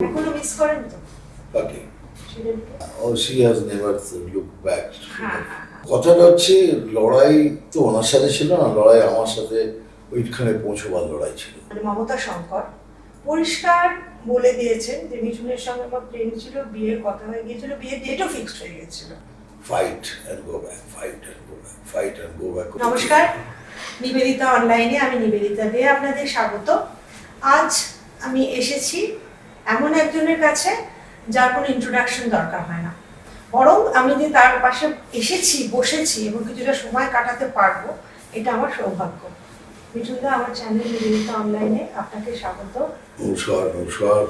এখনও মিস করেন তো? ও she has never look back. কথাটা হচ্ছে লড়াই তো ওনার সাথে ছিল না লড়াই আমার সাথে ওইখানে পৌঁছবার লড়াই ছিল। মানে মমতা শঙ্কর পরিষ্কার বলে দিয়েছেন যে মিঠুনের সঙ্গে আমার প্রেম ছিল বিয়ের কথা হয়ে গিয়েছিল বিয়ের ডেটও ফিক্সড হয়ে গেছিল fight and go back fight and go back fight and go back নমস্কার নিবেদিতা অনলাইনে আমি নিবেদিতা দিয়ে আপনাদের স্বাগত। আজ আমি এসেছি এমন একজনের কাছে যার কোনো ইন্ট্রোডাকশন দরকার হয় না। বরং আমি যে তার পাশে এসেছি বসেছি এবং কিছুটা সময় কাটাতে পারব এটা আমার সৌভাগ্য। মিঠুনদা আমার চ্যানেল নিবেদিতা অনলাইনে আপনাকে স্বাগত। নমস্কার নমস্কার।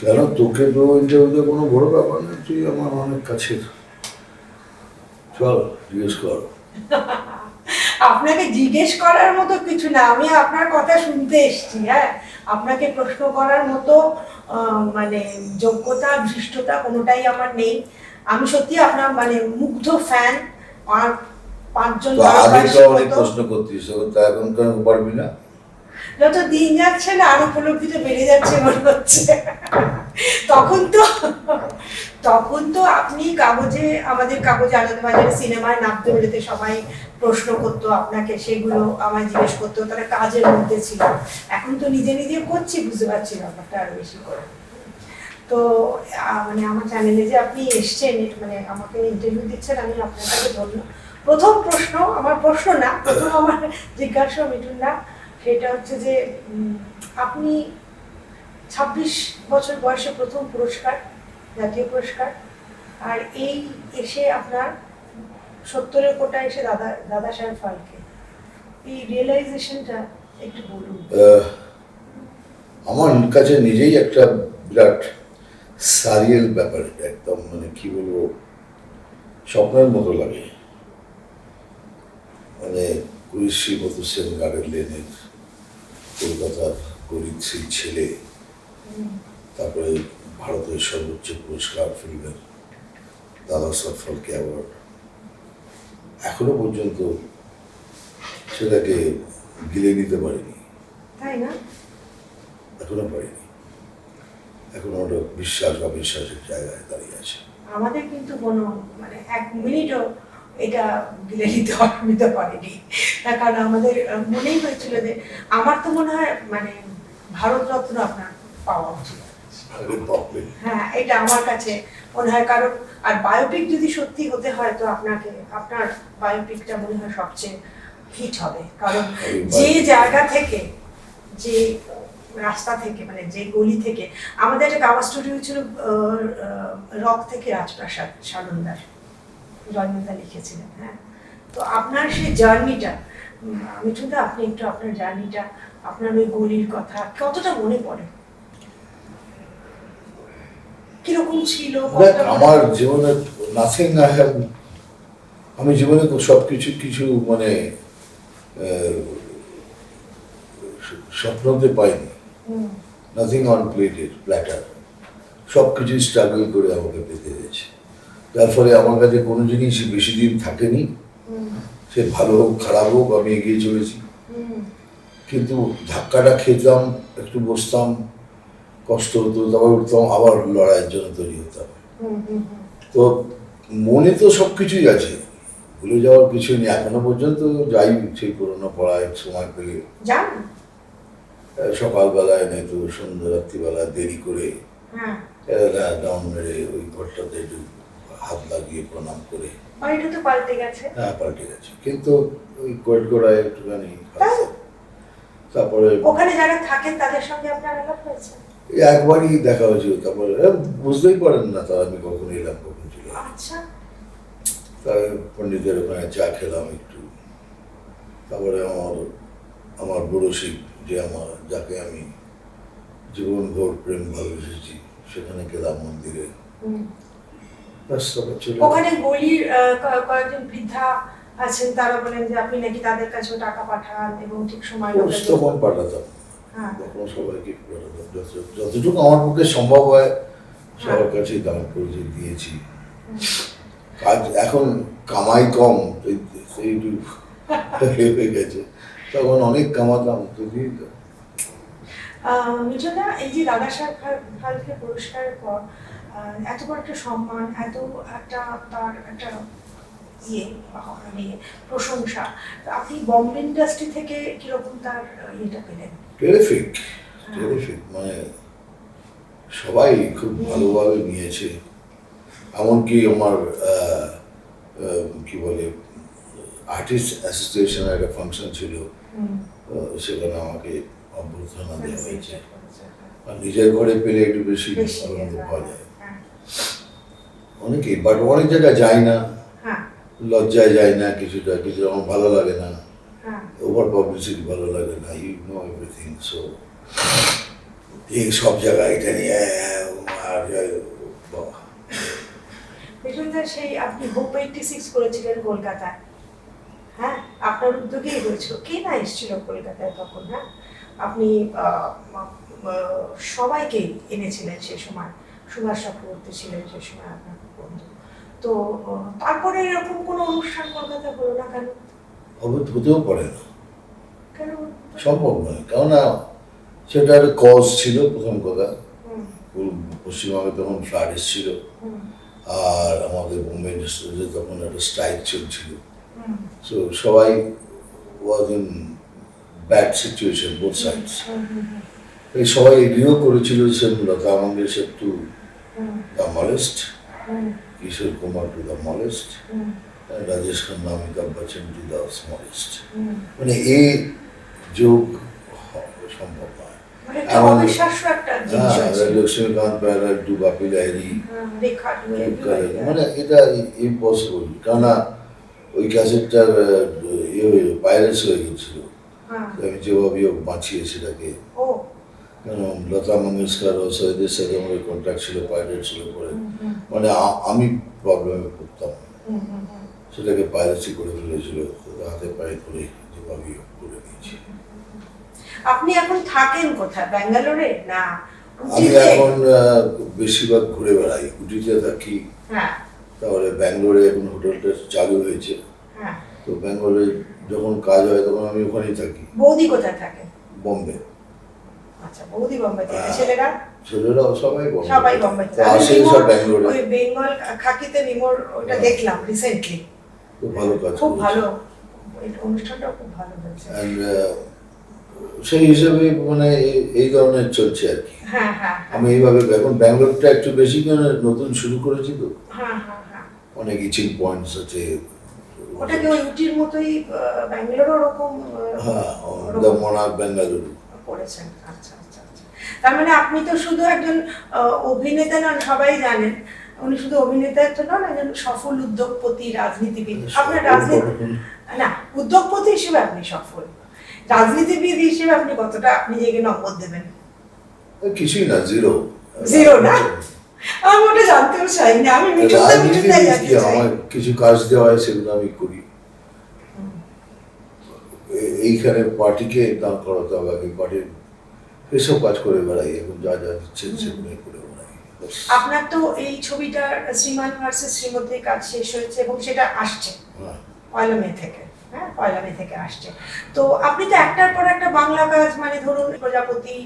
কেন? তোকে তো ইন্টারভিউতে কোনো বড় ব্যাপার না তুই আমার অনেক কাছের। চল জিজ্ঞেস কর। আপনাকে জিজ্ঞেস করার মতো কিছু না আমি আপনার কথা শুনতে এসেছি হ্যাঁ? আপনাকে প্রশ্ন করার মতো মানে যোগ্যতা ধৃষ্টতা কোনোটাই আমার নেই। আমি সত্যি আপনার মানে মুগ্ধ ফ্যান আর পাঁচজন তো আগে তো অনেক প্রশ্ন করতিস তা এখন কেন পারবি না। যত দিন যাচ্ছে না আর উপলব্ধিটা বেড়ে যাচ্ছে মনে হচ্ছে। তখন তো তখন তো আপনি কাগজে আমাদের কাগজে আনন্দ বাজারে সিনেমায় নামতে বেরোতে সবাই প্রশ্ন করতো আপনাকে, সেগুলো আমায় জিজ্ঞেস করতো, তারা কাজের মধ্যে ছিল। এখন তো নিজে নিজে করছি, বুঝতে পারছি ব্যাপারটা আরও বেশি করে। তো মানে আমার চ্যানেলে যে আপনি এসছেন মানে আমাকে ইন্টারভিউ দিচ্ছেন, আমি আপনার কাছে ধন্য। প্রথম প্রশ্ন, আমার প্রশ্ন না, প্রথম আমার জিজ্ঞাসা, মিঠুন না সেটা হচ্ছে যে আপনি ছাব্বিশ বছর বয়সে প্রথম পুরস্কার, জাতীয় পুরস্কার, আর এই এসে আপনার সত্তরের কোটা এসে দাদা দাদা সাহেব ফালকে। এই রিয়েলাইজেশনটা একটু বলুন। আমার কাছে নিজেই একটা বিরাট সারিয়াল ব্যাপার একদম মানে কি বলব স্বপ্নের মতো লাগে। মানে কুড়িশ্রী মতো সেন গার্ডেন লেনের কলকাতার গরিব সেই ছেলে তারপরে ভারতের সর্বোচ্চ পুরস্কার ফিল্মের দাদা সাহেব ফালকে অ্যাওয়ার্ড এখনও পর্যন্ত সেটাকে গিলে নিতে পারিনি। তাই না? এখনও পারিনি। এখনও ওটা বিশ্বাস অবিশ্বাসের জায়গায় দাঁড়িয়ে আছে। আমাদের কিন্তু কোনো মানে এক মিনিটও এটা গিলে নিতে নিতে পারেনি। তার কারণ আমাদের মনেই হয়েছিল যে আমার তো মনে হয় মানে ভারতরত্ন আপনার পাওয়া উচিত। হ্যাঁ এটা আমার কাছে মনে হয় কারণ, আর বায়োপিক যদি সত্যি হতে হয় তো আপনাকে, আপনার বায়োপিকটা মনে হয় সবচেয়ে হিট হবে। কারণ যে জায়গা থেকে, যে রাস্তা থেকে মানে যে গলি থেকে, আমাদের একটা কাওয়া স্টুডিও ছিল রক থেকে রাজপ্রাসাদ সানন্দার জয়নন্দা লিখেছিলেন হ্যাঁ। তো আপনার সেই জার্নিটা মিঠুনদা, আপনি একটু আপনার জার্নিটা আপনার ওই গলির কথা, কতটা মনে পড়ে? কীরকম ছিল আমার জীবনে নাথিং আই হ্যাভ আমি জীবনে সব কিছু কিছু মানে স্বপ্নতে পাইনি। নাথিং অন প্লেটেড প্ল্যাটার সব কিছু স্ট্রাগল করে আমাকে পেতে গেছে তার ফলে আমার কাছে কোনো জিনিস বেশি দিন থাকেনি। সে ভালো হোক খারাপ হোক আমি এগিয়ে চলেছি। কিন্তু ধাক্কাটা খেতাম একটু বসতাম কষ্ট হতো তারপর উঠতাম আবার লড়াইয়ের জন্য তৈরি হতাম। তো মনে তো সব কিছুই আছে। ভুলে যাওয়ার কিছু নেই। এখনও পর্যন্ত যাই সেই পুরোনো পড়ায় সময় পেলে। সকালবেলায় নয়তো সন্ধ্যা রাত্রিবেলা দেরি করে হ্যাঁ। ডাউন মেরে ওই ঘরটাতে একটু হাত লাগিয়ে প্রণাম করে। পাল্টে গেছে। হ্যাঁ পাল্টে গেছে। কিন্তু ওই কোয়েট গোড়ায় একটুখানি তারপরে ওখানে যারা থাকেন তাদের সঙ্গে আপনার আলাপ হয়েছে? একবারই দেখা হয়েছিল তারপরে বুঝতেই পারেন না তারা আমি কখন এলাম কখন ছিল আচ্ছা। তার পণ্ডিতের ওখানে চা খেলাম একটু। তারপরে আমার আমার বড় শিখ যে আমার যাকে আমি জীবনভর প্রেম ভালোবেসেছি সেখানে গেলাম মন্দিরে। তারপর ওখানে গলির কয়েকজন বৃদ্ধা আছেন তারা বলেন যে আপনি নাকি তাদের কাছেও টাকা পাঠান এবং ঠিক সময় তখন পাঠাতাম। তখন সবাইকে যতটুকু আমার পক্ষে সম্ভব হয় সবার কাছেই দান করে দিয়েছি। কাজ এখন কামাই কম হয়ে গেছে। তখন অনেক কামাতাম তো। দিয়ে দিতাম। আহ, এই যে দাদা সাহেব ফালকে পুরস্কারের পর এত বড় একটা সম্মান এত একটা তার একটা ইয়ে মানে প্রশংসা। আপনি বম্বে ইন্ডাস্ট্রি থেকে কীরকম তার ইয়েটা পেলেন? টেরিফিক টেরিফিক মানে সবাই খুব ভালোভাবে নিয়েছে। এমনকি আমার কি বলে আর্টিস্ট অ্যাসোসিয়েশনের একটা ফাংশন ছিল। সেখানে আমাকে অভ্যর্থনা দেওয়া হয়েছে। আর নিজের ঘরে পেলে একটু বেশি আনন্দ হ্যাঁ, পাওয়া যায়। হ্যাঁ, অনেকেই বাট অনেক জায়গায় যায় না। হ্যাঁ লজ্জায় যায় না কিছুটা কিছু আমার ভালো লাগে না হ্যাঁ। ওভার পাবলিসিটি ভালো লাগে না ইউ নো এভরিথিং সো এই সব জায়গায় এটা নিয়ে আর সেই আপনি হোপ সিক্স করেছিলেন কলকাতায় হ্যাঁ? আপনার উদ্যোগেই হয়েছিল। কে না এসেছিল কলকাতায় তখন হ্যাঁ? আপনি সবাইকে এনেছিলেন সে সময় সুভাষ চক্রবর্তী ছিলেন সে সময় আপনার বন্ধু। তো তারপরে এরকম কোনো অনুষ্ঠান কলকাতায় হলো না কেন? অবৈধ হতেও পারে না। সম্ভব নয়। কেননা সেটা একটা কজ ছিল প্রথম কথা। পশ্চিমবঙ্গে তখন ফ্লাড এসেছিল। আর আমাদের বোম্বে ইন্ডাস্ট্রিতে তখন একটা স্ট্রাইক চলছিল। সো সবাই was in bad situation both sides এই সবাই এগ্রিও করেছিল সে Lata Mangeshkar to hmm, the smallest Kishore Kumar to the smallest hmm, Rajesh Khanna Amitabh Bachchan to the smallest hmm. মানে এই যোগ সম্ভব নয়। মানে হ্যাঁ হয়েছিল। লক্ষ্মীকান্ত বেহারা টু বাপি লাহিরি হ্যাঁ। মানে এটা ইম্পসিবল কেননা ওই ক্যাসেটটার ইয়ে হয়ে হয়ে গেছিল। হ্যাঁ, আমি যেভাবে হোক বাঁচিয়ে সেটাকে ও লতা মঙ্গেশকর ও সৈয়দের সাথে আমাদের কন্ট্যাক্ট ছিল পাইরেট ছিল পরে। মানে আমি প্রবলেমে পড়তাম। সেটাকে পাইরেসি করে ফেলেছিল হাতে পায়ে ধরে যেভাবে করে নিয়েছি। আপনি এখন থাকেন কোথায় ব্যাঙ্গালোরে? না আমি এখন বেশিরভাগ ঘুরে বেড়াই উটিতে থাকি। হ্যাঁ। তারপরে ব্যাঙ্গালোরে এখন হোটেলটা চালু হয়েছে। হ্যাঁ। তো ব্যাঙ্গালোরে যখন কাজ হয় তখন আমি ওখানেই থাকি। বৌদি কোথায় থাকেন বম্বে। আচ্ছা বৌদি বোম্বে থেকে। ছেলেরা? সবাই বম্বে সবাই বোম্বে তো সব ব্যাঙ্গালোরে। ওই বেঙ্গল খাকিতে নিমোর ওটা। দেখলাম রিসেন্টলি খুব ভালো কাজ খুব ভালো। ওই খুব ভালো হয়েছে। সেই হিসাবে মানে এই- ধরনের চলছে আর কি। হ্যাঁ হ্যাঁ হ্যাঁ। আমি এইভাবে এখন ব্যাঙ্গালোরটা একটু বেশি কেন নতুন শুরু করেছি তো? অনেক ইচিং পয়েন্টস আছে। ওটাকে ওই উটির মতোই আহ, ব্যাঙ্গালোরও ওরকম হ্যাঁ দ্য মোনাক বেঙ্গালুরু করেছেন। আচ্ছা। তার মানে আপনি তো শুধু একজন অভিনেতা নন সবাই জানেন। উনি শুধু অভিনেতা তো নন একজন সফল উদ্যোগপতি রাজনীতিবিদ। আপনার রাজনীতি না উদ্যোগপতি হিসেবে আপনি সফল। রাজনীতিবিদ হিসেবে আপনি কতটা আপনি নিজেকে নম্বর দেবেন? কিছুই না জিরো Zero না? আমি ওটা জানতেও চাই না আমি মিঠুনদাই রাজনীতিবিদ জানতে আমার কিছু কাজ দেওয়া হয় সেগুলো আমি করি। এইখানে পার্টিকে দান করাতে হবে আগে পার্টির এসব কাজ করে বেড়াই এখন যা যা দিচ্ছেন সেগুলোই করে বেড়াই আপনার তো এই ছবিটার শ্রীমান ভার্সেস শ্রীমতীর কাজ শেষ হয়েছে এবং সেটা আসছে। হ্যাঁ। পয়লা মে থেকে হ্যাঁ পয়লা মে থেকে আসছে। তো আপনি তো একটার পর একটা বাংলা কাজ মানে ধরুন প্রজাপতি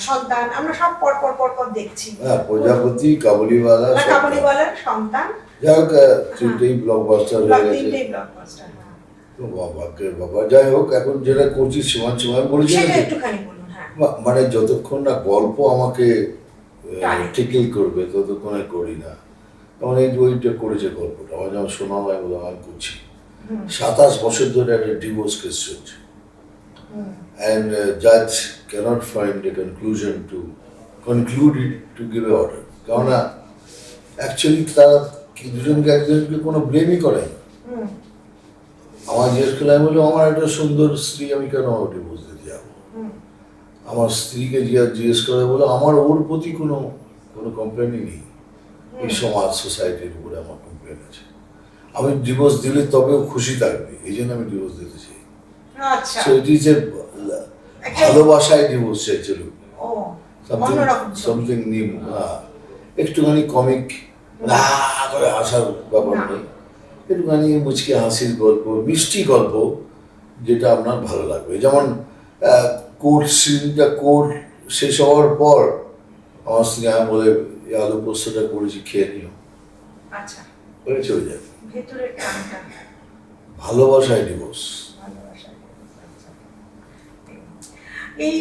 সন্তান আমরা সব পর পর পর পর দেখছি। হ্যাঁ প্রজাপতি কাবুলিওয়ালা কাবুলিওয়ালার সন্তান। যাই হোক আহ, তিনটেই ব্লকবাস্টার হয়ে গেছে। তিনটেই ব্লকবাস্টার হ্যাঁ। তো বা- যাই হোক এখন যেটা করছি সীমান সীমান বলেছি একটুখানি হ্যাঁ মানে যতক্ষণ না গল্প আমাকে। টিকিল করবে ততক্ষণে করি না। তখন এই যে ওইটা করেছে গল্পটা আমার যেমন শোনা হয় বলে আমি করছি সাতাশ বছর ধরে একটা ডিভোর্স কেস চলছে। uh, judge cannot find a conclusion to conclude it to give a order. কেননা অ্যাকচুয়ালি তারা কি দুজনকে একজনকে কোনো ব্লেমই করে আমার জিজ্ঞেস করলে আমি বললাম আমার একটা সুন্দর স্ত্রী আমি কেন ডিভোর্স হুম, আমার স্ত্রীকে জিজ্ঞাসা জিজ্ঞেস করে বলে আমার ওর প্রতি কোনো কোনো কমপ্লেনই নেই। এই সমাজ সোসাইটির উপরে আমার কমপ্লেন আছে। আমি ডিভোর্স দিলে তবেও খুশি থাকবে। এই জন্য আমি ডিভোর্স দিতে চাই। আচ্ছা। সো ইট ইজ এ ভালোবাসায় ডিভোর্স চাইছিল সামথিং সামথিং নিউ হ্যাঁ। একটুখানি কমিক না করে হাসার ব্যাপার নেই। একটুখানি মুচকি হাসির গল্প মিষ্টি গল্প যেটা আপনার ভালো লাগবে। যেমন কোর্ট সিনটা কোর্ট শেষ হওয়ার পর আমার স্নেহা বলে আলু পোস্তটা করেছি খেয়ে নিও। আচ্ছা। বলে চলে ভেতরের টানটা ভালোবাসায় ডিভোর্স আচ্ছা। এই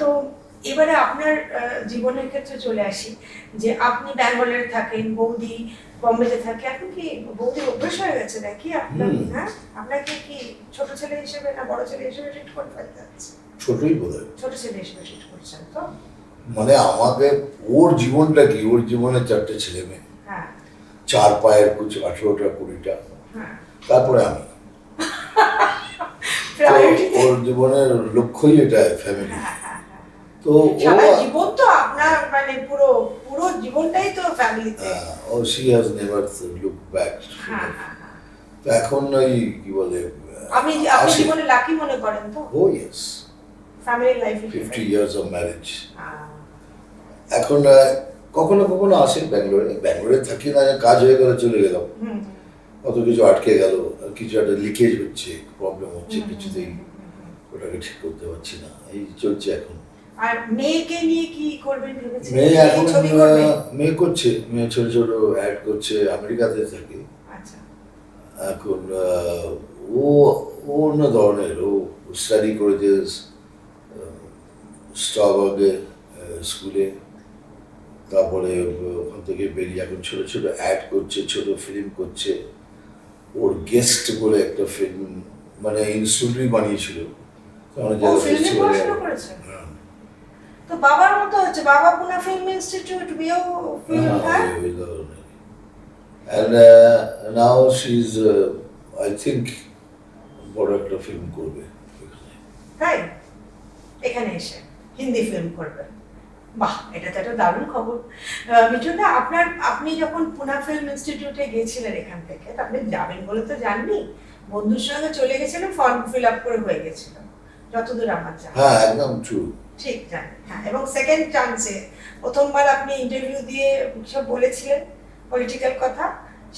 তো এবারে আপনার জীবনের ক্ষেত্রে চলে আসি যে আপনি ব্যাঙ্গালোরে থাকেন বৌদি বম্বেতে থাকে। এখন কি বৌদি অভ্যেস হয়ে গেছে নাকি? আপনার হ্যাঁ? আপনাকে কি ছোট ছেলে হিসেবে না বড় ছেলে হিসেবে ট্রিট করে ফেলতে হচ্ছে? ছোটই বোধ হয়। ছোট ছেলে হিসেবে ট্রিট করছেন তো মানে আমাকে ওর জীবনটা কি? ওর জীবনে চারটে ছেলে মেয়ে। হ্যাঁ। চার পায়ের কুচি আঠেরোটা কুড়িটা। হ্যাঁ। তারপরে আমি। ওর জীবনের লক্ষ্যই এটা ফ্যামিলি হ্যাঁ তো ও জীবন তো আপনার মানে পুরো পুরো জীবনটাই তো ফ্যামিলিতে ও she has never look back তো এখন ওই কি বলে আপনি আপনি জীবনে লাকি মনে করেন তো? ও yes family life fifty years of marriage এখন কখনো কখনো আসে ব্যাঙ্গালোরে ব্যাঙ্গালোরে থাকি না কাজ হয়ে গেলে চলে গেলাম। কত কিছু আটকে গেল কিছু একটা লিকেজ হচ্ছে প্রবলেম হচ্ছে কিছুতেই ওটাকে ঠিক করতে পারছি না এই চলছে এখন। আর মেয়েকে নিয়ে কি করবেন ভেবেছেন মেয়ে এখন মেয়ে করছে মেয়ে ছোট ছোট অ্যাড করছে আমেরিকাতে থাকে। আচ্ছা। এখন ও অন্য ধরনের ও স্টাডি করেছে স্টকবার্গে স্কুলে। তারপরে ওখান থেকে বেরিয়ে এখন ছোটো ছোটো অ্যাড করছে ছোট ফিল্ম করছে। ওর গেস্ট বলে একটা ফিল্ম মানে ইনস্টিটিউটই বানিয়েছিল। করেছে? হ্যাঁ। তো বাবার মতো হচ্ছে বাবা পুনা ফিল্ম ইনস্টিটিউট হ্যাঁ হ্যাঁ, And uh, now she's, uh, I think, বড় একটা ফিল্ম করবে। তাই? এখানে এসে। হিন্দি ফিল্ম করবেন। বাহ এটা তো একটা দারুণ খবর। মিঠুনদা আপনার আপনি যখন পুনা ফিল্ম ইনস্টিটিউটে গিয়েছিলেন এখান থেকে তো আপনি যাবেন বলে তো জাননি? বন্ধুর সঙ্গে চলে গেছিলেন ফর্ম ফিল আপ করে হয়ে গেছিল। যতদূর আমার জানা। হ্যাঁ একদম ট্রু ঠিক জানি। হ্যাঁ এবং সেকেন্ড চান্সে প্রথমবার আপনি ইন্টারভিউ দিয়ে সব বলেছিলেন পলিটিক্যাল কথা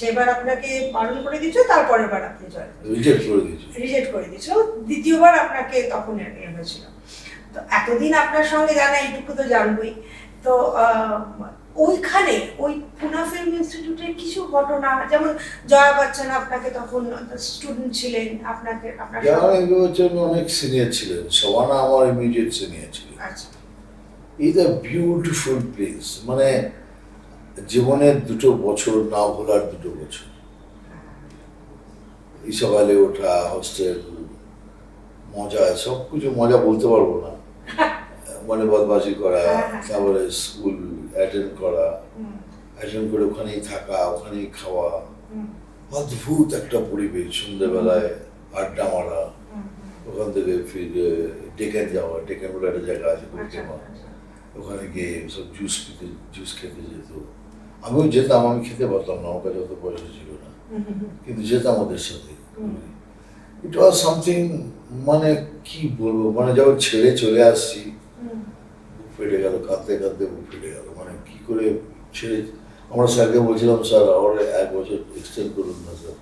সেবার আপনাকে বারণ করে দিয়েছিল তারপরের বার আপনি জয়েন রিজেক্ট করে দিয়েছি রিজেক্ট করে দিয়েছিল। দ্বিতীয়বার আপনাকে তখন হয়েছিল। তো এতদিন আপনার সঙ্গে জানা এইটুকু তো জানবই। তো ওইখানে ওই পুনা ফিল্ম ইনস্টিটিউটের কিছু ঘটনা যেমন জয়া বচ্চন আপনাকে তখন স্টুডেন্ট ছিলেন আপনাকে আপনার যারা সঙ্গে- অনেক সিনিয়র ছিলেন সবানা আমার ইমিডিয়েট সিনিয়র ছিলেন ইজ আ বিউটিফুল প্লেস মানে জীবনের দুটো বছর না ভোলার দুটো বছর। এই সকালে ওঠা হোস্টেল মজা সব কিছু মজা বলতে পারব না। মানে বদমাশি করা হ্যাঁ, হ্যাঁ। তারপরে স্কুল অ্যাটেন্ড করা অ্যাটেন্ড করে ওখানেই থাকা ওখানেই খাওয়া অদ্ভুত একটা পরিবেশ সন্ধ্যেবেলায় আড্ডা মারা। ওখান থেকে ফির ডেকেন যাওয়া ডেকেন বলে একটা জায়গা আছে আচ্ছা, পরিক্রমা আচ্ছা। ওখানে গিয়ে সব জুস খেতে জুস খেতে যেত আমিও যেতাম আমি খেতে পারতাম না আমার কাছে অত পয়সা ছিল না। কিন্তু যেতাম ওদের সাথে। ইট ওয়াজ সামথিং মানে কি বলব মানে যখন ছেড়ে চলে আসছি ফেটে গেল কাঁদতে কাঁদতে বুক ফেটে গেল। মানে কি করে ছেড়ে আমরা স্যারকে বলছিলাম স্যার আর এক বছর এক্সটেন্ড করুন না স্যার।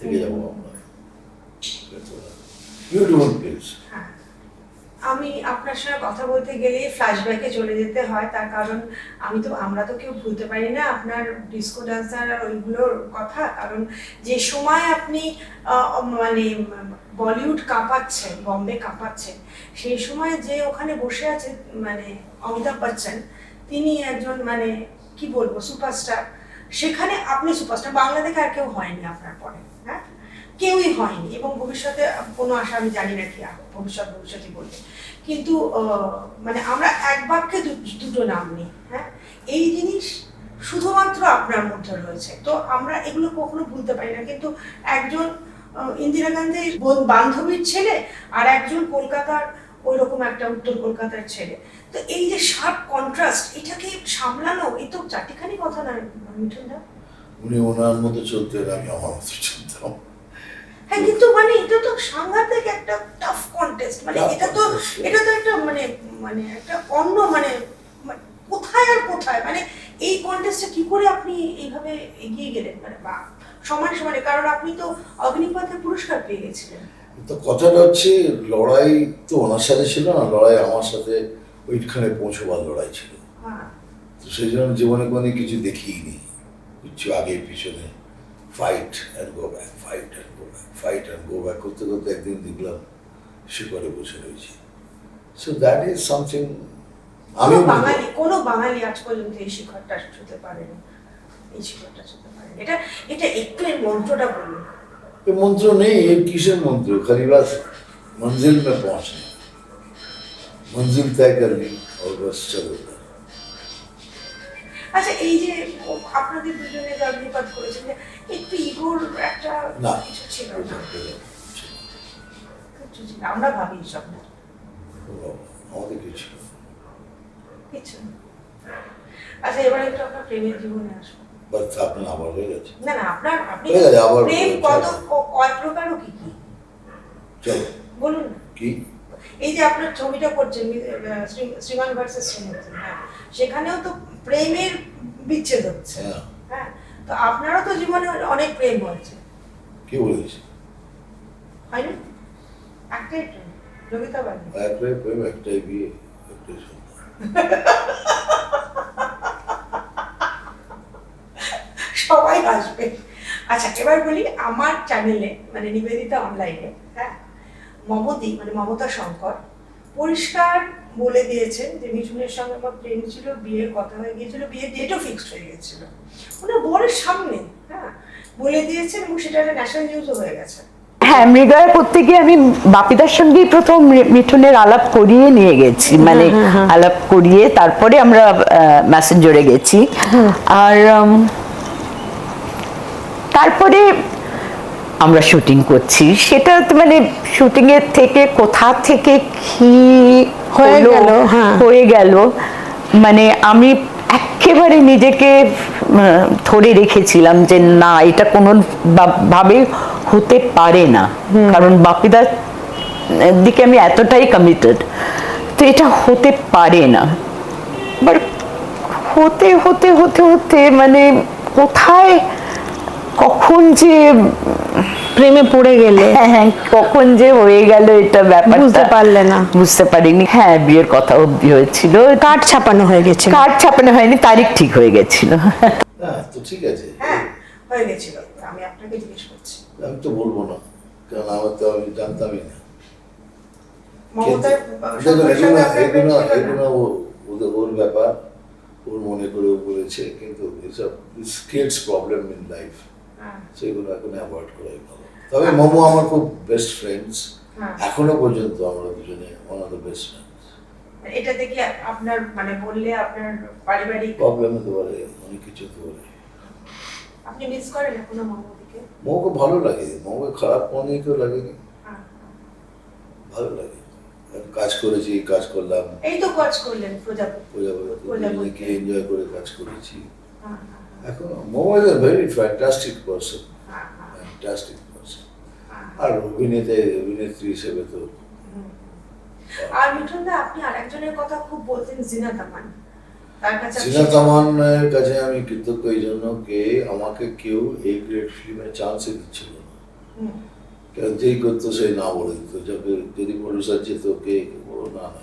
থেকে যাব আমরা। বিউটিফুল প্লেস হ্যাঁ। আমি আপনার সঙ্গে কথা বলতে গেলে ফ্ল্যাশব্যাকে চলে যেতে হয়, তার কারণ আমি তো, আমরা তো কেউ ভুলতে পারি না আপনার ডিস্কো ডান্সার আর ওইগুলোর কথা, কারণ যে সময় আপনি মানে বলিউড কাঁপাচ্ছেন, বম্বে কাঁপাচ্ছেন, সেই সময় যে ওখানে বসে আছে মানে অমিতাভ বচ্চন, তিনি একজন মানে কি বলব সুপারস্টার সেখানে আপনি সুপারস্টার বাংলা থেকে আর কেউ হয়নি আপনার পরে। কেউই হয়নি এবং ভবিষ্যতে কোনো আশা আমি জানি না কি ভবিষ্যৎ, ভবিষ্যৎই বলবে। কিন্তু মানে আমরা এক বাক্যে দুটো নাম নিই হ্যাঁ? এই জিনিস শুধুমাত্র আপনার মধ্যে রয়েছে। তো আমরা এগুলো কখনো ভুলতে পারি না। কিন্তু একজন ইন্দিরা গান্ধীর বোন- বান্ধবীর ছেলে আর একজন কলকাতার ওই রকম একটা উত্তর কলকাতার ছেলে। তো এই যে শার্প কন্ট্রাস্ট এটাকে সামলানো এই তো চারটিখানি কথা না মিঠুন দা উনি ওনার মতো চলতেন, আমি আমার মতো চলতাম। হ্যাঁ কিন্তু মানে এটা তো সাংঘাতিক একটা টাফ কন্টেস্ট মানে এটা তো এটা তো একটা মানে মানে একটা অন্য মানে মানে কোথায় আর কোথায়? মানে এই কন্টেস্টে কি করে আপনি এইভাবে এগিয়ে গেলেন? মানে বা সমান সমানে কারণ আপনি তো অগ্নিপথে পুরস্কার পেয়ে গেছিলেন। তো কথাটা হচ্ছে লড়াই তো ওনার সাথে ছিল না লড়াই আমার সাথে ওইখানে পৌঁছবার লড়াই ছিল। হ্যাঁ। তো সেই জন্য জীবনে কোনো কিছু দেখিনি। কিছু আগে পিছনে fight and go back fight and fight and go back করতে করতে একদিন দেখলাম শিকড়ে বসে রয়েছি সো দ্যাট ইজ সামথিং আমি কোনো বাঙালি কোনো বাঙালি আজ পর্যন্ত এই শিখরটা ছুতে পারেনি এই শিখরটা ছুতে পারেনি এটা এটা একটু এর মন্ত্রটা বলুন ये मंत्र नहीं ये किसर मंत्र खाली बस मंजिल में पहुंचना मंजिल तय कर ली और बस चलो আচ্ছা এই যে আপনাদের দুজনে যে অগ্নিপাত করেছেন একটু ইগোর একটা না। কিছু ছিল না। আমরা ভাবি সব আমাদের কিছু কিছু আচ্ছা এবার একটু আপনার প্রেমের জীবনে আসব বাস আপনার আবার হয়ে গেছে। না না আপনার আপনি হয়ে গেছে, আবার প্রেম কত। কয় প্রকার ও কি কি? চলো। বলুন কি? এই যে আপনার ছবিটা করছেন শ্রীমান ভার্সেস শ্রীমতী হ্যাঁ। সেখানেও তো প্রেমের বিচ্ছেদ হচ্ছে। হ্যাঁ। হ্যাঁ? তো আপনারও তো জীবনে অনেক প্রেম হয়েছে। কি বলেছি হয় না? একটাই প্রেম যোগিতা বাড়ি একটাই প্রেম একটাই বিয়ে একটাই সন্তান। সবাই আসবে আচ্ছা এবার বলি আমার চ্যানেলে মানে নিবেদিতা অনলাইনে হ্যাঁ? মমতি মানে মমতা শঙ্কর পরিষ্কার বলে দিয়েছেন যে মিঠুনের সঙ্গে আমার প্রেম ছিল বিয়ের কথা হয়ে গিয়েছিল বিয়ের ডেটও ফিক্সড হয়ে গেছিল ওনার বরের সামনে হ্যাঁ বলে দিয়েছেন এবং সেটা একটা ন্যাশনাল নিউজও হয়ে গেছে। হ্যাঁ মৃগয়া করতে গিয়ে আমি বাপিদার সঙ্গেই প্রথম মিঠুনের আলাপ করিয়ে নিয়ে গেছি। মানে আলাপ করিয়ে তারপরে আমরা ম্যাসেঞ্জরে গেছি। আর তারপরে আমরা শুটিং করছি সেটা মানে শুটিং এর থেকে কোথা থেকে কি হয়ে গেল, হ্যাঁ। হয়ে গেল। মানে আমি একেবারে নিজেকে ধরে রেখেছিলাম যে না এটা কোনো ভাবে হতে পারে না। কারণ বাপিদার দিকে আমি এতটাই কমিটেড তো এটা হতে পারে না। বাট হতে হতে হতে হতে মানে কোথায় কখন যে প্রেমে পড়ে গেলে হ্যাঁ হ্যাঁ কখন যে হয়ে গেল এটা ব্যাপারটা বুঝতে পারলে না। বুঝতে পারিনি। হ্যাঁ বিয়ের কথা অব্দি হয়েছিল। কার্ড ছাপানো হয়ে গেছে কার্ড ছাপানো হয়নি তারিখ ঠিক হয়ে গেছিল। হ্যাঁ তো ঠিক আছে। হ্যাঁ হয়ে গেছিল আমি আপনাকে জিজ্ঞেস করছি। আমি তো বলব না কারণ আমার তো আমি জানতামই না। ওর ব্যাপার ওর মনে করে বলেছে কিন্তু এসব স্কিলস প্রবলেম ইন লাইফ সেগুলো এখন অ্যাভয়েড করাই ভালো। তবে মোমো আমার খুব বেস্ট ফ্রেন্ডস হ্যাঁ। এখনও পর্যন্ত আমরা দুজনে one of the best friends এটা থেকে আপনার মানে বললে আপনার পারিবারিক প্রবলেম হতে পারে অনেক কিছু হতে পারে। আপনি মিস করেন এখনও মমদিকে মোমোকে ভালো লাগে মোমোকে খারাপ মনে কেউ লাগেনি। হ্যাঁ, ভালো লাগে। কাজ করেছি কাজ করলাম। এই তো কাজ করলেন প্রজাপতি। এনজয় করে কাজ করেছি। হ্যাঁ, এখন Momo is a very fantastic person fantastic. আর অভিনেতা অভিনেত্রী হিসেবে তো। আর মিঠুন দা আপনি আরেকজনের কথা খুব বলতেন জিনা তামান। কাছে তামানের কাছে আমি কৃতজ্ঞ এই জন্য কে আমাকে কেউ এই গ্রেট ফিল্মে চান্সই দিচ্ছিল হুম, যেই করতো সেই না বলে দিত যাকে যদি প্রডিউসার যেত কে বলো না না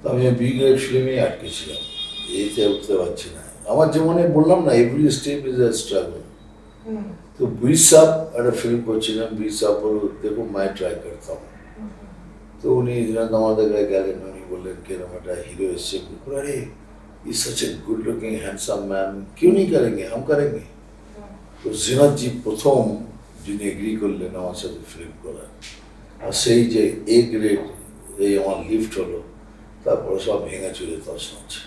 তো আমি বি গ্রেড ফিল্মেই আটকে ছিলাম। এইতে উঠতে পারছি না। আমার জীবনে বললাম না every step is a struggle hmm, তো বীর সাহ একটা ফিল্ম করছিলাম বীর সাহ বলল, দেখো মাই ট্রাই করতাম তো উনি ইন্দ্রান্ত আমাদের গেলেন, উনি বললেন কিরম একটা হিরো এসছে? আরে he such a good looking handsome man Q নেই করেঙ্গে হাম করেঙ্গে তো জিনাতজি প্রথম যিনি এগ্রি করলেন আমার সাথে ফিল্ম করার, আর সেই যে এ গ্রেড এই আমার লিফট হলো তারপরে সব ভেঙে তস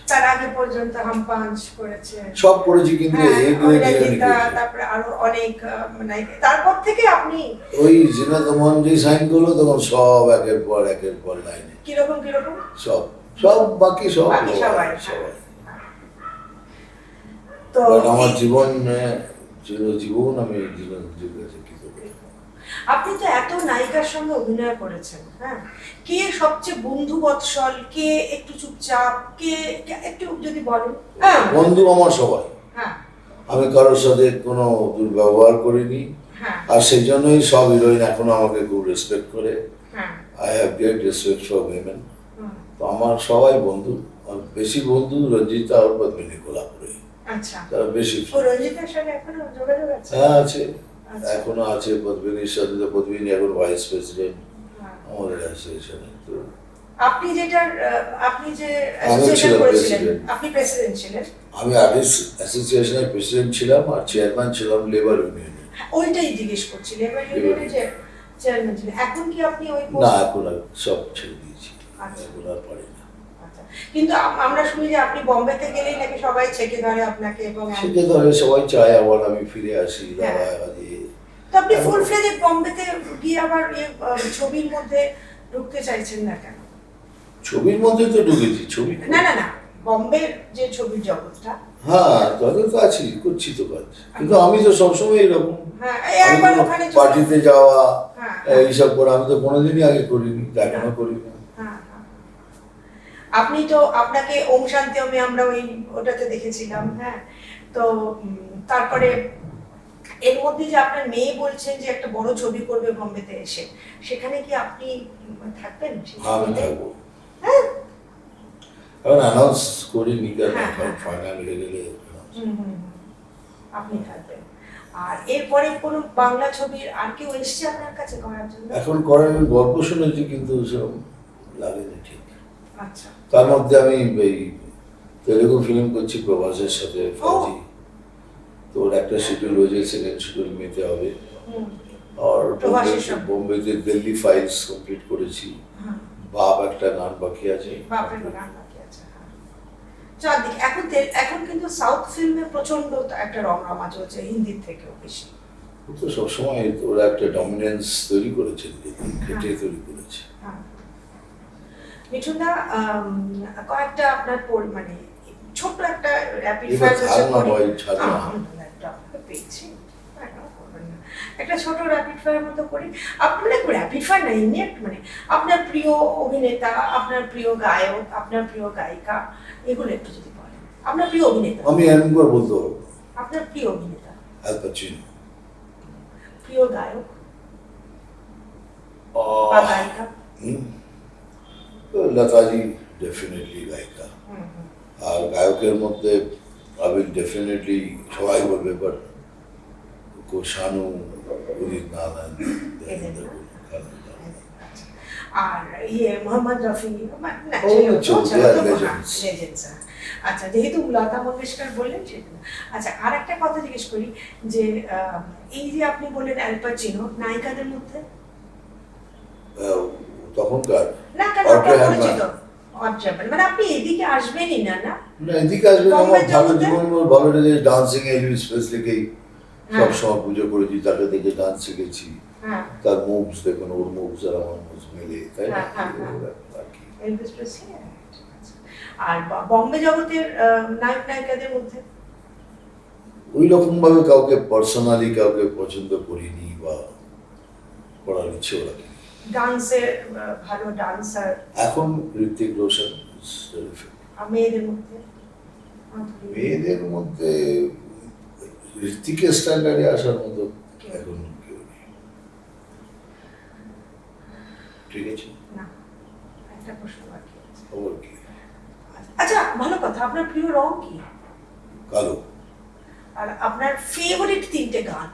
তার আগে পর্যন্ত হাম পাঞ্চ করেছে। সব করেছি কিন্তু হ্যাঁ, তারপরে আরও অনেক মানে তারপর থেকে আপনি ওই জিনাত মন যে সাইন করল তখন সব একের পর একের পর লাইনে। কীরকম কীরকম? সব সব বাকি সব সবাই, সবাই তো আমার জীবন জীবন আমি জীবন জীবন আপনি তো এত নায়িকার সঙ্গে অভিনয় করেছেন হ্যাঁ? কে সবচেয়ে বন্ধু বৎসল কে একটু চুপচাপ কে একটু যদি বলেন। হ্যাঁ বন্ধু আমার সবাই। হ্যাঁ। আমি কারোর সাথে কোনো দুর্ব্যবহার করিনি হ্যাঁ। আর সেই জন্যই সব হিরোইন এখনও আমাকে খুব রেসপেক্ট করে। I have great respect for women তো আমার সবাই বন্ধু আর বেশি বন্ধু রঞ্জিতা আর পদ্মিনী কোলাপুরে। আচ্ছা। তারা বেশি হ্যাঁ আছে। এখনও আছে পদ্মিনীর সাথে তো পদ্মিনী এখন ভাইস প্রেসিডেন্ট হ্যাঁ। আমাদের অ্যাসোসিয়েশনে তো আপনি যেটার আপনি যে অ্যাসোসিয়েশন করেছিলেন আপনি প্রেসিডেন্ট ছিলেন। আমি আর্টিস্ট অ্যাসোসিয়েশনের প্রেসিডেন্ট ছিলাম আর চেয়ারম্যান ছিলাম লেবার ইউনিয়নে ওইটাই জিজ্ঞেস করছি লেবার ইউনিয়নে যে চেয়ারম্যান ছিলেন এখন কি আপনি ওই না এখন সব ছেড়ে দিয়েছি। আচ্ছা। এখন আর পারি না। আচ্ছা। কিন্তু আমরা শুনি যে আপনি বম্বেতে গেলেই নাকি সবাই ছেকে ধরে আপনাকে এবং সেটা ধরে সবাই চায় আবার আমি ফিরে আসি হ্যাঁ। দাদা তো আপনি ফুল ফ্লেজে বম্বেতে গিয়ে আবার ছবির মধ্যে ঢুকতে চাইছেন না কেন? ছবির মধ্যে তো ঢুকেছি ছবি না না না বম্বের যে ছবির জগৎটা। হ্যাঁ তাদের তো আছি করছি তো কাজ। কিন্তু আমি তো সবসময় এরকম। হ্যাঁ পার্টিতে যাওয়া হ্যাঁ, এইসব করে আমি তো কোনোদিনই আগে করিনি এখনও করি না হ্যাঁ, হ্যাঁ। আপনি তো আপনাকে ওম শান্তি ওমে আমরা ওই ওটাতে দেখেছিলাম হ্যাঁ। তো তারপরে এর মধ্যে যে আপনার মেয়ে বলছেন যে একটা বড় ছবি করবে বম্বেতে এসে সেখানে কি আপনি থাকবেন? আমি থাকব। হ্যাঁ? এখন অ্যানাউন্স করিনি কারণ হ্যাঁ, হ্যাঁ। ফাইনাল হয়ে গেলে। আপনি থাকবেন। আর এরপরে কোনো বাংলা ছবির আর কেউ এসছে আপনার কাছে করার জন্য? এখন করার গল্প শুনেছি কিন্তু সব লাগেনি ঠিক। আচ্ছা। তার মধ্যে আমি এই তেলেগু ফিল্ম করছি প্রভাসের সাথে ফৌজি। তো ওর একটা শিডিউল হয়েছে সেকেন্ড শিডিউল মেতে হবে। আর। বোম্বেতে দিল্লি ফাইলস কমপ্লিট করেছি। হ্যাঁ। বাপ একটা গান বাকি আছে। হ্যাঁ। চারদিকে এখন এখন কিন্তু সাউথ ফিল্মে প্রচণ্ড একটা রমরমা চলছে হিন্দির থেকেও বেশি। তো সবসময় ওরা একটা ডমিনেন্স তৈরি করেছে নিজেদের, তৈরি করেছে। হ্যাঁ। মিঠুনদা কয়েকটা আপনার মানে ছোট্ট একটা র্যাপিড ফায়ার। পেয়েছি? একটা ছোট র্যাপিড ফায়ার মতো করি। আপনার র্যাপিড ফায়ার না এমনি একটা মানে আপনার প্রিয় অভিনেতা আপনার প্রিয় গায়ক আপনার প্রিয় গায়িকা এগুলো একটু যদি বলেন। আপনার প্রিয় অভিনেতা? আমি করে বলতে পারব। আপনার প্রিয় অভিনেতা? পাচিনো। প্রিয় গায়ক? বা গায়িকা? লতাজি ডেফিনেটলি গায়িকা। আর গায়কের মধ্যে আমি ডেফিনেটলি সবাই বলবে বাট নারায়ণ কুমার, আচ্ছা। আর ইয়ে মোহাম্মদ রফি মানে legends. হ্যাঁ, হ্যাঁ। আচ্ছা যেহেতু লতা মঙ্গেশকর বললেন সেজন্য আচ্ছা আর একটা কথা জিজ্ঞেস করি যে এই যে আপনি বললেন অ্যালপাচিনো নায়িকাদের মধ্যে তখনকার না। পরিচিত মানে আপনি এদিকে আসবেনই না না এদিকে আসবে আমার ভালো জীবন ভালো ডান্সিং এলভিস প্রেসলিকেই হ্যাঁ। সব সময় পুজো করেছি তাকে দেখে ডান্স শিখেছি। হ্যাঁ। তার মুভস দেখুন ওর মুভস আর আমার মুভস মিলে তাই না? হ্যাঁ। আর বম্বে জগতের নায়ক নায়িকাদের মধ্যে? ওই রকম ভাবে কাউকে পার্সোনালি কাউকে পছন্দ করিনি বা করার ইচ্ছেও রাখি ডান্সের ভালো ডান্সার? এখন ঋতিক রোশন মেয়েদের মধ্যে? মেয়েদের মধ্যে ঋতিকের স্ট্যান্ডার্ডে আসার মতো এখন কেউ নেই। ঠিক আছে? একটা প্রশ্ন বাকি খবর কি? আচ্ছা ভালো কথা আপনার প্রিয় রং কি? কালো। আর আপনার ফেভারিট তিনটে গান?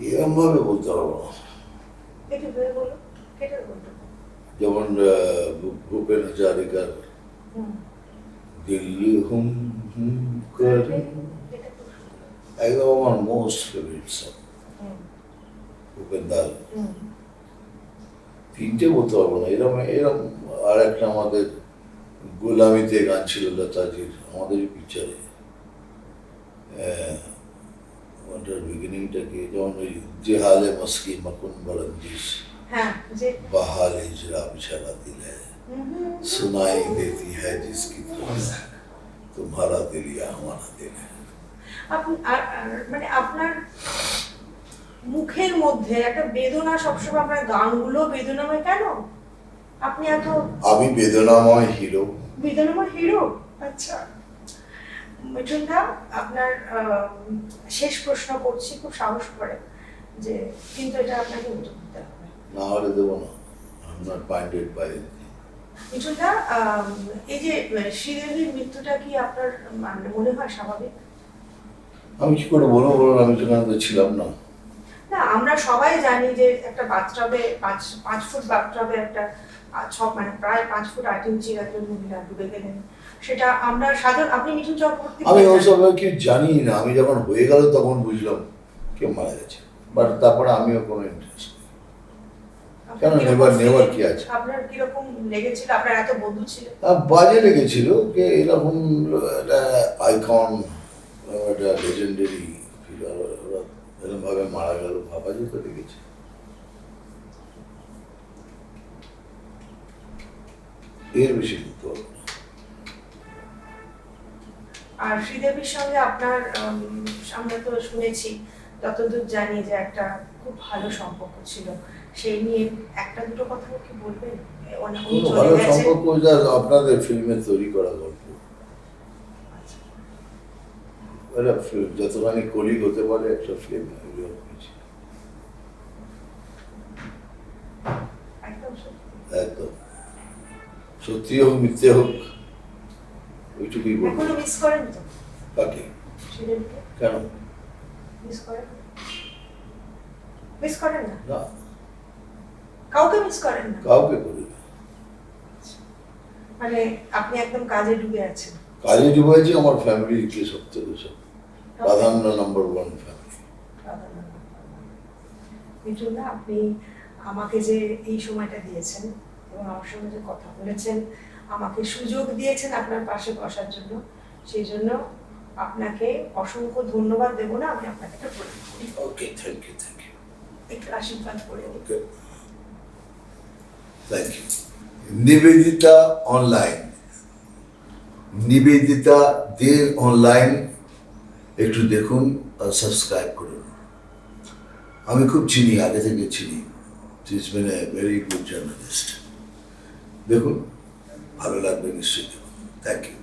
এরকম ভাবে বলতে পারব না। যেমন ভূপেন হাজারিকার হুম। হুম হুম করে। সুন্দর। একদম আমার মোস্ট ফেভারিট সং হুম, ভূপেন দাস হুম। তিনটে বলতে পারবো না এরকম এরকম আর একটা আমাদের গোলামিতে গান ছিল লতাজির আমাদের পিকচারে ওটার বিগিনিংটা কি যেমন ওই জেহালে মস্কি মকুন বরঞ্জিস হ্যাঁ যে बहाल हिजरा बिछड़ा दिल है হুম, হুম, सुनाई देती है जिसकी धुन तुम्हारा दिल या हमारा दिल है আপনি- আর আর- মানে আপনার মুখের মধ্যে একটা বেদনা সবসময় আপনার গানগুলো বেদনাময় কেন? আপনি এত আমি বেদনাময় হিরো। বেদনাময় হিরো? আচ্ছা। মিঠুন দা আপনার শেষ প্রশ্ন করছি খুব সাহস করে যে কিন্তু এটা আপনাকে উত্তর দিতে হবে। না হলে দেবো না। বাইন্ডেড মিঠুনদা এই যে শ্রীদেবীর মৃত্যুটা কি আপনার মানে মনে হয় স্বাভাবিক? আমি কি করে বলব বলুন আমি তো ছিলাম না। না আমরা সবাই জানি যে একটা বাথটাবে পাঁচ পাঁচ ফুট বাথটাবে একটা ছ মানে প্রায় পাঁচ ফুট আট ইঞ্চি একজন মহিলা ডুবে গেলেন। সেটা আমরা সাধারণ আপনি মিঠুন চক্রবর্তী আমি। ওসব কি জানি না। আমি যখন হয়ে গেল তখন বুঝলাম কে মারা গেছে। বাট তারপরে আমিও কোনো ইন্টারেস্ট কেন নেবার- নেবার কি আছে? আপনার কীরকম লেগেছিল? আপনার এত বন্ধু ছিল? বাজে লেগেছিল যে এরকম একটা আইকন একটা লেজেন্ডারি ফিগার ওরা এরকমভাবে মারা গেল ভাবা যেত লেগেছে এর বেশি আর শ্রীদেবীর সঙ্গে আপনার আমরা তো শুনেছি যতদূর জানি যে একটা খুব ভালো সম্পর্ক ছিল। সেই নিয়ে একটা দুটো কথা কি বলবেন? ভালো সম্পর্ক যা আপনাদের ফিল্মে তৈরি করা গল্প আচ্ছা। ফিল্ম যতখানি কলিগ হতে পারে একটা ফিল্ম একদম সত্যি। সত্যি হোক মিথ্যে হোক ওইটুকুই বলব। এখনও মিস করেন তো? কাকে? শ্রীদেবীকে কেন? মিস করেন? মিস করেন না? না। কাউকে মিস করেন না? কাউকে করি মানে আপনি একদম কাজে ডুবে আছেন। কাজে ডুবেছি আমার ফ্যামিলিকে সব থেকে সব প্রাধান্য নাম্বার ওয়ান ফ্যামিলি আপনি আমাকে যে এই সময়টা দিয়েছেন এবং আমার সঙ্গে যে কথা বলেছেন আমাকে সুযোগ দিয়েছেন আপনার পাশে বসার জন্য সেই জন্য আপনাকে অসংখ্য ধন্যবাদ দেবো না আমি আপনাকে একটা প্রণাম করি। Okay thank you thank you একটু আশীর্বাদ করে okay thank you Nivedita online Nivedita Dey online একটু দেখুন আর সাবস্ক্রাইব করুন। আমি খুব চিনি, আগে থেকে চিনি। Is been a very good journalist দেখুন, ভালো লাগবে নিশ্চয়ই। দেখুন থ্যাংক ইউ